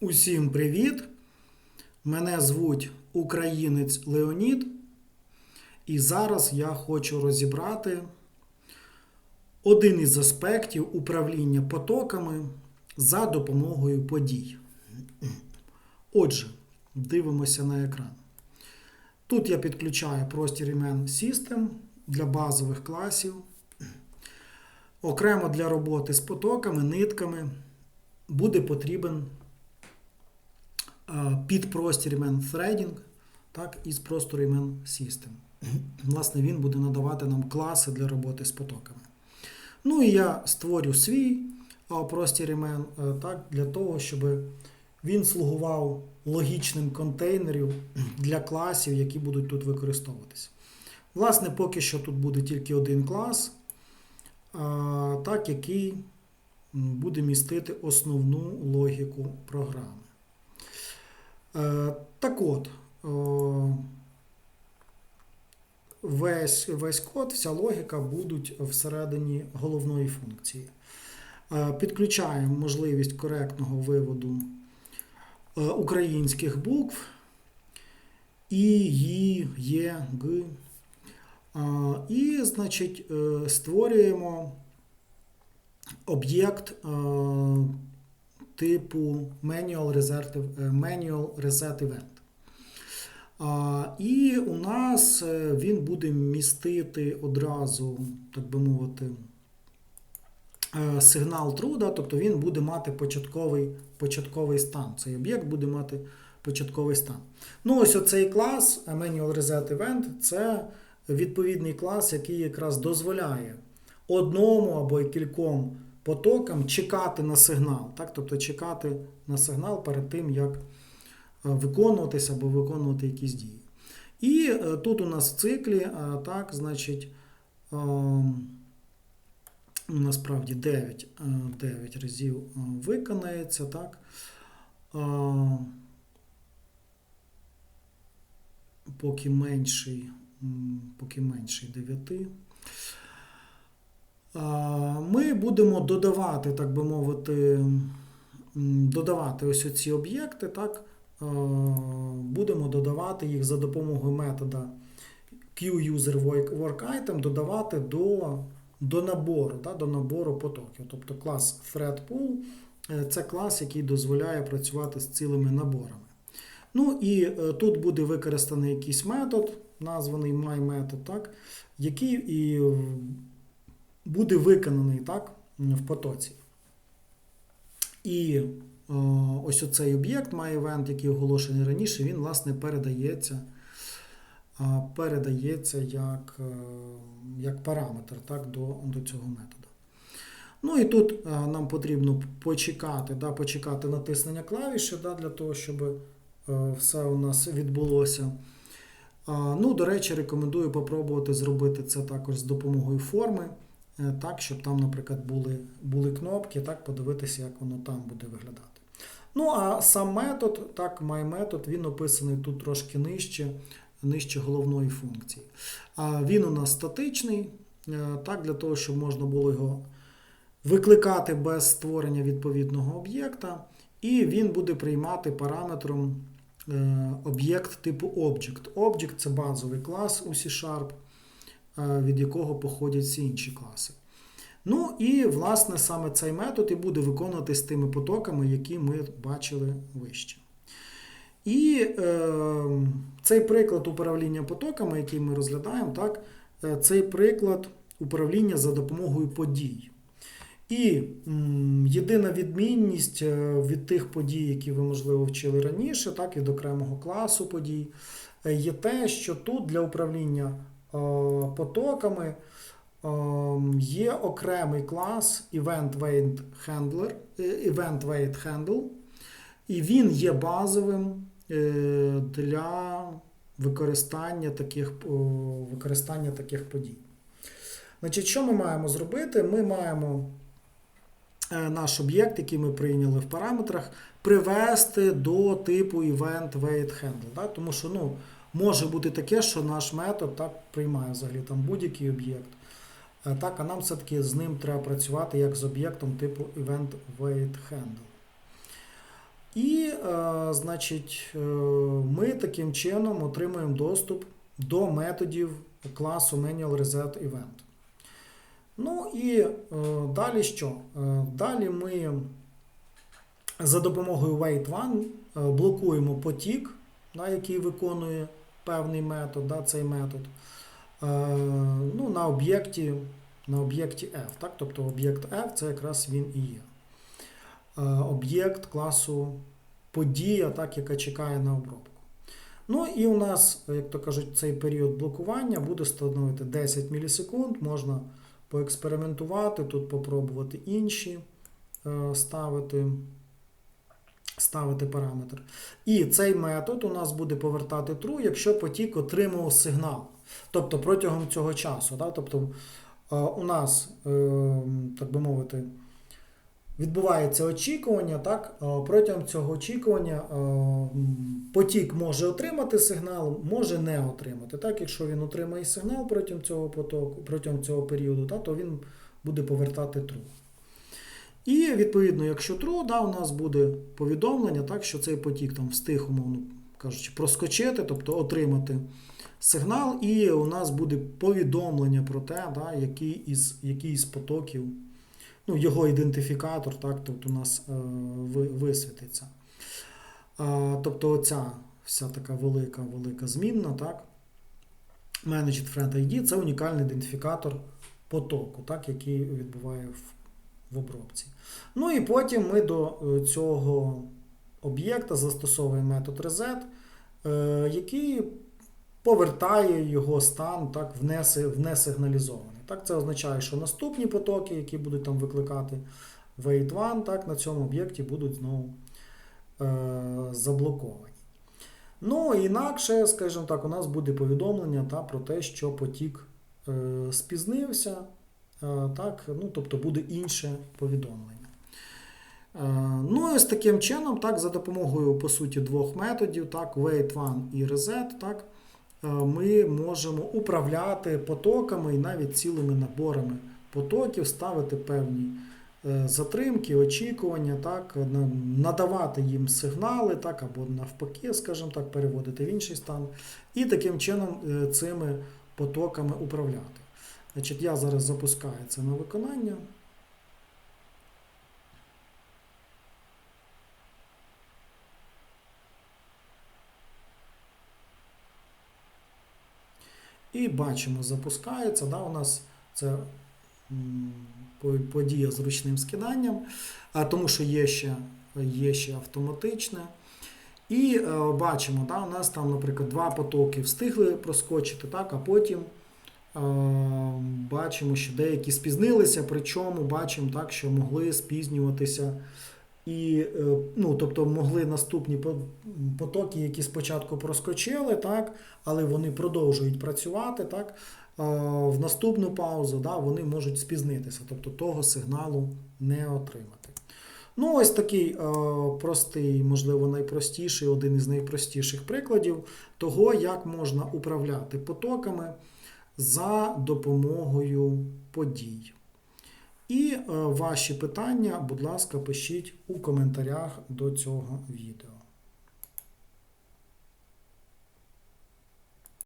Усім привіт! Мене звуть Українець Леонід, і зараз я хочу розібрати один із аспектів управління потоками за допомогою подій. Отже, дивимося на екран. Тут я підключаю простір імен System для базових класів. Окремо для роботи з потоками, нитками буде потрібен е, підпростір імен Threading, так, із простору імен System. Власне, він буде надавати нам класи для роботи з потоками. Ну і я створю свій простір імен е, так, для того, щоб він слугував логічним контейнером для класів, які будуть тут використовуватися. Власне, поки що тут буде тільки один клас, так, який буде містити основну логіку програми. Е, Так от, весь, весь код, вся логіка будуть всередині головної функції. Е, Підключаємо можливість коректного виводу е, українських букв І, Ї, Є, Г. І, значить, е, створюємо об'єкт е, типу Manual Reset, е, Manual Reset Event. І у нас е, він буде містити одразу, так би мовити, е, сигнал true, да, тобто він буде мати початковий, початковий стан. Цей об'єкт буде мати початковий стан. Ну, ось оцей клас Manual Reset Event це відповідний клас, який якраз дозволяє одному або кільком потокам чекати на сигнал. Так? Тобто чекати на сигнал перед тим, як е, виконуватися або виконувати якісь дії. І е, тут у нас в циклі, е, так, значить, е, насправді 9, е, 9 разів виконається. так. Поки менший, поки менший 9. Ми будемо додавати, так би мовити, додавати ось оці об'єкти, так? Будемо додавати їх за допомогою метода QUserWorkItem, додавати до, до набору, так? до набору потоків. Тобто клас ThreadPool е, це клас, який дозволяє працювати з цілими наборами. Ну і е, тут буде використаний якийсь метод, названий myMethod, так, який і буде виконаний так, в потоці. І е, ось оцей об'єкт MyEvent, який оголошений раніше, він, власне, передається, е, передається як, е, як параметр так, до, до цього методу. Ну і тут нам потрібно почекати, да, почекати натиснення клавіші да, для того, щоб все у нас відбулося. Ну, До речі, рекомендую попробувати зробити це також з допомогою форми, так, щоб там, наприклад, були були кнопки, так, подивитися, як воно там буде виглядати. Ну, а сам метод, так, MyMethod, він описаний тут трошки нижче, нижче головної функції. А Він у нас статичний, е, так, для того, щоб можна було його викликати без створення відповідного об'єкта, і він буде приймати параметром е, об'єкт типу Object. Object це базовий клас у C-Sharp, е, від якого походять всі інші класи. Ну і, власне, саме цей метод і буде виконуватись тими потоками, які ми бачили вище. І е, цей приклад управління потоками, який ми розглядаємо, так, е, цей приклад управління за допомогою подій. І м, єдина відмінність е, від тих подій, які ви, можливо, вчили раніше, так, від окремого класу подій, е, є те, що тут для управління е, потоками е, є окремий клас Event Weight Handler, е, Event Weight Handle, і він є базовим е, для використання таких, використання таких подій. Значить, що ми маємо зробити? Ми маємо е, наш об'єкт, який ми прийняли в параметрах, привести до типу event weight handle. Да? Тому що ну, може бути таке, що наш метод так приймає взагалі там будь-який об'єкт. Е, Так, а нам все-таки з ним треба працювати як з об'єктом типу event weight handle. І, е, значить, е, ми таким чином отримуємо доступ до методів класу Manual Reset Event. Ну і далі що? Далі ми за допомогою wait1 е, блокуємо потік, да, який виконує певний метод, да, цей метод. Е, ну, на об'єкті на об'єкті F. Так? Тобто об'єкт F це якраз він і є. Е, об'єкт класу подія, так, яка чекає на обробку. Ну і у нас, як то кажуть, цей період блокування буде становити 10 мілісекунд. Можна поекспериментувати, тут попробувати інші е, ставити, ставити параметр. І цей метод у нас буде повертати true, якщо потік отримав сигнал. Тобто протягом цього часу. Да? Тобто е, у нас, е, так би мовити, відбувається очікування, так? Е, Протягом цього очікування потік може отримати сигнал, може не отримати. Так? Якщо він отримає сигнал протягом цього потоку, протягом цього періоду, так, то він буде повертати true. І відповідно, якщо true, да, у нас буде повідомлення, так, що цей потік там встиг, умовно кажучи, проскочити, тобто отримати сигнал, і у нас буде повідомлення про те, да, який із, який із потоків, ну, його ідентифікатор, так, тобто у нас е, ви- висвітиться. А, тобто оця вся така велика велика змінна, так, Managed Friend ID це унікальний ідентифікатор потоку, так, який відбуває в, в обробці. Ну і потім ми до е, цього об'єкта застосовуємо метод reset, е, який повертає його стан так, в неси- в несигналізований. Так, це означає, що наступні потоки, які будуть там викликати wait1, так, на цьому об'єкті будуть знову е, заблоковані. Ну, інакше, скажімо так, у нас буде повідомлення та, про те, що потік е, спізнився, так, ну, тобто буде інше повідомлення. Е, Ну, і ось таким чином, так, за допомогою, по суті, двох методів, так, wait1 і reset, так, е, ми можемо управляти потоками і навіть цілими наборами потоків, ставити певні е, затримки, очікування, так, надавати їм сигнали, так, або навпаки, скажімо так, переводити в інший стан, і таким чином е, цими потоками управляти. Значить, я зараз запускаю це на виконання. І бачимо, запускається. Да, у нас це подія з ручним скиданням, тому що є ще, є ще автоматичне. І е, бачимо, да, у нас там, наприклад, два потоки встигли проскочити, так, а потім бачимо, що деякі спізнилися, причому бачимо, так, що могли спізнюватися. І, е, ну, тобто могли наступні потоки, які спочатку проскочили, так, але вони продовжують працювати, так, е, в наступну паузу да, вони можуть спізнитися, тобто того сигналу не отримати. Ну, ось такий е, простий, можливо, найпростіший, один із найпростіших прикладів того, як можна управляти потоками за допомогою подій. І е, ваші питання, будь ласка, пишіть у коментарях до цього відео.